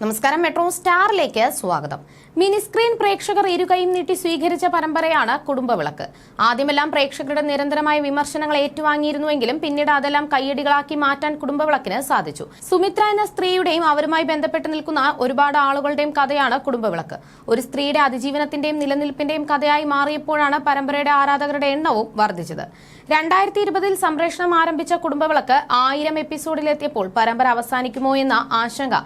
നമസ്കാരം മെട്രോ സ്റ്റാറിലേക്ക് സ്വാഗതം. Mini screen പ്രേക്ഷകർ ഇരുകൈയും നീട്ടി സ്വീകരിച്ച പരമ്പരയാണ് കുടുംബവിളക്ക്. ആദ്യമെല്ലാം പ്രേക്ഷകരുടെ നിരന്തരമായ വിമർശനങ്ങൾ ഏറ്റുവാങ്ങിയിരുന്നുവെങ്കിലും പിന്നീട് അതെല്ലാം കയ്യടികളാക്കി മാറ്റാൻ കുടുംബവിളക്കിന് സാധിച്ചു. സുമിത്ര എന്ന സ്ത്രീയുടെയും അവരുമായി ബന്ധപ്പെട്ട് നിൽക്കുന്ന ഒരുപാട് ആളുകളുടെയും കഥയാണ് കുടുംബവിളക്ക്. ഒരു സ്ത്രീയുടെ അതിജീവനത്തിന്റെയും നിലനിൽപ്പിന്റെയും കഥയായി മാറിയപ്പോഴാണ് പരമ്പരയുടെ ആരാധകരുടെ എണ്ണവും വർദ്ധിച്ചത്. രണ്ടായിരത്തി ഇരുപതിൽ സംപ്രേഷണം ആരംഭിച്ച കുടുംബവിളക്ക് ആയിരം എപ്പിസോഡിലെത്തിയപ്പോൾ പരമ്പര അവസാനിക്കുമോ എന്ന ആശങ്ക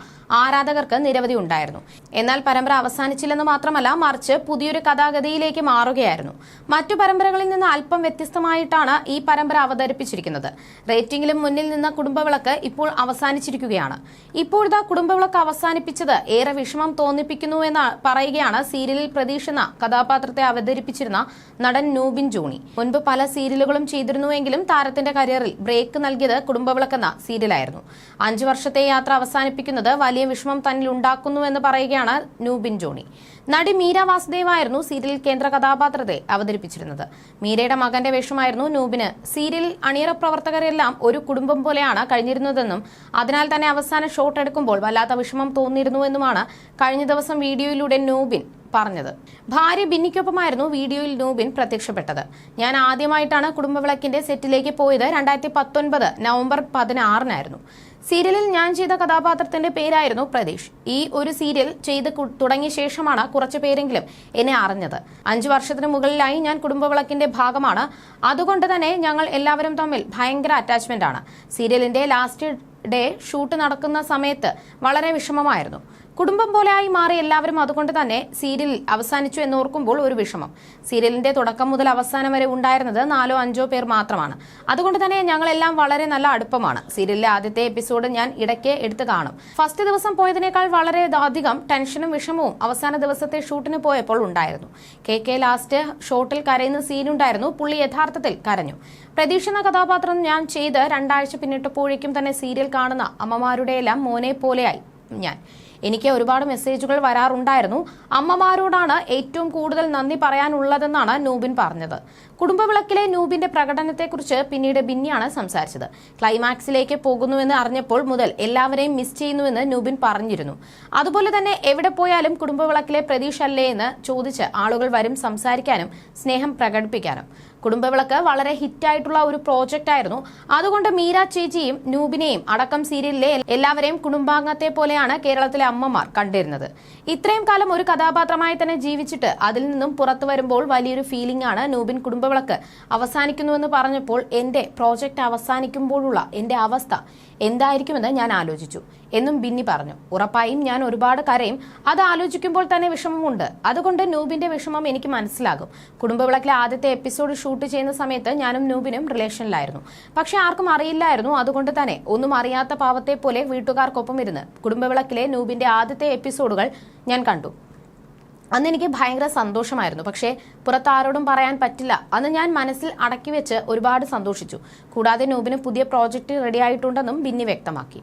ആരാധകർക്ക് നിരവധി ഉണ്ടായിരുന്നു. എന്നാൽ പരമ്പര അവസാനിച്ചില്ലെന്ന് മാത്രമല്ല മറിച്ച് പുതിയൊരു കഥാഗതിയിലേക്ക് മാറുകയായിരുന്നു. മറ്റു പരമ്പരകളിൽ നിന്ന് അല്പം വ്യത്യസ്തമായിട്ടാണ് ഈ പരമ്പര അവതരിപ്പിച്ചിരിക്കുന്നത്. റേറ്റിംഗിലും മുന്നിൽ നിന്ന കുടുംബവിളക്ക് ഇപ്പോൾ അവസാനിച്ചിരിക്കുകയാണ്. ഇപ്പോഴത്തെ കുടുംബവിളക്ക് അവസാനിപ്പിച്ചത് ഏറെ വിഷമം തോന്നിപ്പിക്കുന്നു എന്ന് പറയുകയാണ് സീരിയലിൽ പ്രതീക്ഷ എന്ന കഥാപാത്രത്തെ അവതരിപ്പിച്ചിരുന്ന നടൻ നൂബിൻ ജോണി. മുൻപ് പല സീരിയലുകളും ചെയ്തിരുന്നുവെങ്കിലും താരത്തിന്റെ കരിയറിൽ ബ്രേക്ക് നൽകിയത് കുടുംബവിളക്ക് എന്ന സീരിയലായിരുന്നു. അഞ്ചു വർഷത്തെ യാത്ര അവസാനിപ്പിക്കുന്നത് വലിയ വിഷമം തന്നിൽ ഉണ്ടാക്കുന്നുവെന്ന് പറയുകയാണ് നൂബിൻ ജോണി. നടി മീര വാസുദേവായിരുന്നു സീരിയൽ കേന്ദ്ര കഥാപാത്രത്തെ അവതരിപ്പിച്ചിരുന്നത്. മീരയുടെ മകന്റെ വേഷമായിരുന്നു നൂബിന്. സീരിയൽ അണിയറ പ്രവർത്തകരെല്ലാം ഒരു കുടുംബം പോലെയാണ് കഴിഞ്ഞിരുന്നതെന്നും അതിനാൽ തന്നെ അവസാന ഷോട്ട് എടുക്കുമ്പോൾ വല്ലാത്ത വിഷമം തോന്നിയിരുന്നുവെന്നുമാണ് കഴിഞ്ഞ ദിവസം വീഡിയോയിലൂടെ നൂബിൻ പറഞ്ഞത്. ഭാര്യ ബിന്നിക്കൊപ്പമായിരുന്നു വീഡിയോയിൽ നൂബിൻ പ്രത്യക്ഷപ്പെട്ടത്. ഞാൻ ആദ്യമായിട്ടാണ് കുടുംബവിളക്കിന്റെ സെറ്റിലേക്ക് പോയത്. രണ്ടായിരത്തി പത്തൊൻപത് നവംബർ പതിനാറിനായിരുന്നു. സീരിയലിൽ ഞാൻ ചെയ്ത കഥാപാത്രത്തിന്റെ പേരായിരുന്നു പ്രതീഷ്. ഈ ഒരു സീരിയൽ ചെയ്ത് തുടങ്ങിയ ശേഷമാണ് കുറച്ച് പേരെങ്കിലും എന്നെ അറിഞ്ഞത്. അഞ്ചു വർഷത്തിന് മുകളിലായി ഞാൻ കുടുംബവിളക്കിന്റെ ഭാഗമാണ്. അതുകൊണ്ട് തന്നെ ഞങ്ങൾ എല്ലാവരും തമ്മിൽ ഭയങ്കര അറ്റാച്ച്മെന്റ് ആണ്. സീരിയലിന്റെ ലാസ്റ്റ് ഡേ ഷൂട്ട് നടക്കുന്ന സമയത്ത് വളരെ വിഷമമായിരുന്നു. കുടുംബം പോലെയായി മാറി എല്ലാവരും അതുകൊണ്ട് തന്നെ സീരിയൽ അവസാനിച്ചു എന്ന് ഓർക്കുമ്പോൾ ഒരു വിഷമം. സീരിയലിന്റെ തുടക്കം മുതൽ അവസാനം വരെ ഉണ്ടായിരുന്നത് നാലോ അഞ്ചോ പേർ മാത്രമാണ്. അതുകൊണ്ട് തന്നെ ഞങ്ങളെല്ലാം വളരെ നല്ല അടുപ്പമാണ്. സീരിയലിലെ ആദ്യത്തെ എപ്പിസോഡ് ഞാൻ ഇടയ്ക്ക് എടുത്തു കാണും. ഫസ്റ്റ് ദിവസം പോയതിനേക്കാൾ വളരെ അധികം ടെൻഷനും വിഷമവും അവസാന ദിവസത്തെ ഷൂട്ടിന് പോയപ്പോൾ ഉണ്ടായിരുന്നു. കെ കെ ലാസ്റ്റ് ഷോട്ടിൽ കരയുന്ന സീനുണ്ടായിരുന്നു. പുള്ളി യഥാർത്ഥത്തിൽ കരഞ്ഞു. പ്രതീക്ഷ എന്ന കഥാപാത്രം ഞാൻ ചെയ്ത് രണ്ടാഴ്ച പിന്നിട്ടപ്പോഴേക്കും തന്നെ സീരിയൽ കാണുന്ന അമ്മമാരുടെയെല്ലാം മോനെ പോലെയായി ഞാൻ. എനിക്ക് ഒരുപാട് മെസ്സേജുകൾ വരാറുണ്ടായിരുന്നു. അമ്മമാരോടാണ് ഏറ്റവും കൂടുതൽ നന്ദി പറയാനുള്ളതെന്നാണ് നൂബിൻ പറഞ്ഞത്. കുടുംബവിളക്കിലെ നൂബിന്റെ പ്രകടനത്തെക്കുറിച്ച് പിന്നീട് ബിന്നിയാണ് സംസാരിച്ചത്. ക്ലൈമാക്സിലേക്ക് പോകുന്നുവെന്ന് അറിഞ്ഞപ്പോൾ മുതൽ എല്ലാവരെയും മിസ് ചെയ്യുന്നുവെന്ന് നൂബിൻ പറഞ്ഞിരുന്നു. അതുപോലെ തന്നെ എവിടെ പോയാലും കുടുംബവിളക്കിലെ പ്രതീക്ഷ അല്ലേ എന്ന് ചോദിച്ച് ആളുകൾ വരും സംസാരിക്കാനും സ്നേഹം പ്രകടിപ്പിക്കാനും. കുടുംബവിളക്ക് വളരെ ഹിറ്റായിട്ടുള്ള ഒരു പ്രോജക്റ്റ് ആയിരുന്നു. അതുകൊണ്ട് മീര ചേച്ചിയും നൂബിനെയും അടക്കം സീരിയലിലെ എല്ലാവരെയും കുടുംബാംഗത്തെ പോലെയാണ് കേരളത്തിലെ അമ്മമാർ കണ്ടിരുന്നത്. ഇത്രയും കാലം ഒരു കഥാപാത്രമായി തന്നെ ജീവിച്ചിട്ട് അതിൽ നിന്നും പുറത്തു വരുമ്പോൾ വലിയൊരു ഫീലിംഗ് ആണ് നൂബിൻ കുടുംബവിളക്ക്. അവസാനിക്കുന്നുവെന്ന് പറഞ്ഞപ്പോൾ എന്റെ പ്രോജക്റ്റ് അവസാനിക്കുമ്പോഴുള്ള എന്റെ അവസ്ഥ എന്തായിരിക്കുമെന്ന് ഞാൻ ആലോചിച്ചു. എന്നും ബിന്നി പറഞ്ഞു. ഉറപ്പായും ഞാൻ ഒരുപാട് കരയും. അത് ആലോചിക്കുമ്പോൾ തന്നെ വിഷമമുണ്ട്. അതുകൊണ്ട് നൂബിന്റെ വിഷമം എനിക്ക് മനസ്സിലാകും. കുടുംബവിളക്കിലെ ആദ്യത്തെ എപ്പിസോഡ് ഷൂട്ട് ചെയ്യുന്ന സമയത്ത് ഞാനും നൂബിനും റിലേഷനിലായിരുന്നു. പക്ഷെ ആർക്കും അറിയില്ലായിരുന്നു അതുകൊണ്ട് തന്നെ. ഒന്നും അറിയാത്ത പാവത്തെ പോലെ വീട്ടുകാർക്കൊപ്പം ഇരുന്ന് കുടുംബവിളക്കിലെ നൂബിന്റെ ആദ്യത്തെ എപ്പിസോഡുകൾ ഞാൻ കണ്ടു. അന്ന് എനിക്ക് ഭയങ്കര സന്തോഷമായിരുന്നു. പക്ഷേ പുറത്ത് ആരോടും പറയാൻ പറ്റില്ല. അന്ന് ഞാൻ മനസ്സിൽ അടക്കി വെച്ച് ഒരുപാട് സന്തോഷിച്ചു. കൂടാതെ നൂബിന് പുതിയ പ്രോജക്റ്റ് റെഡിയായിട്ടുണ്ടെന്നും ബിന്നി വ്യക്തമാക്കി.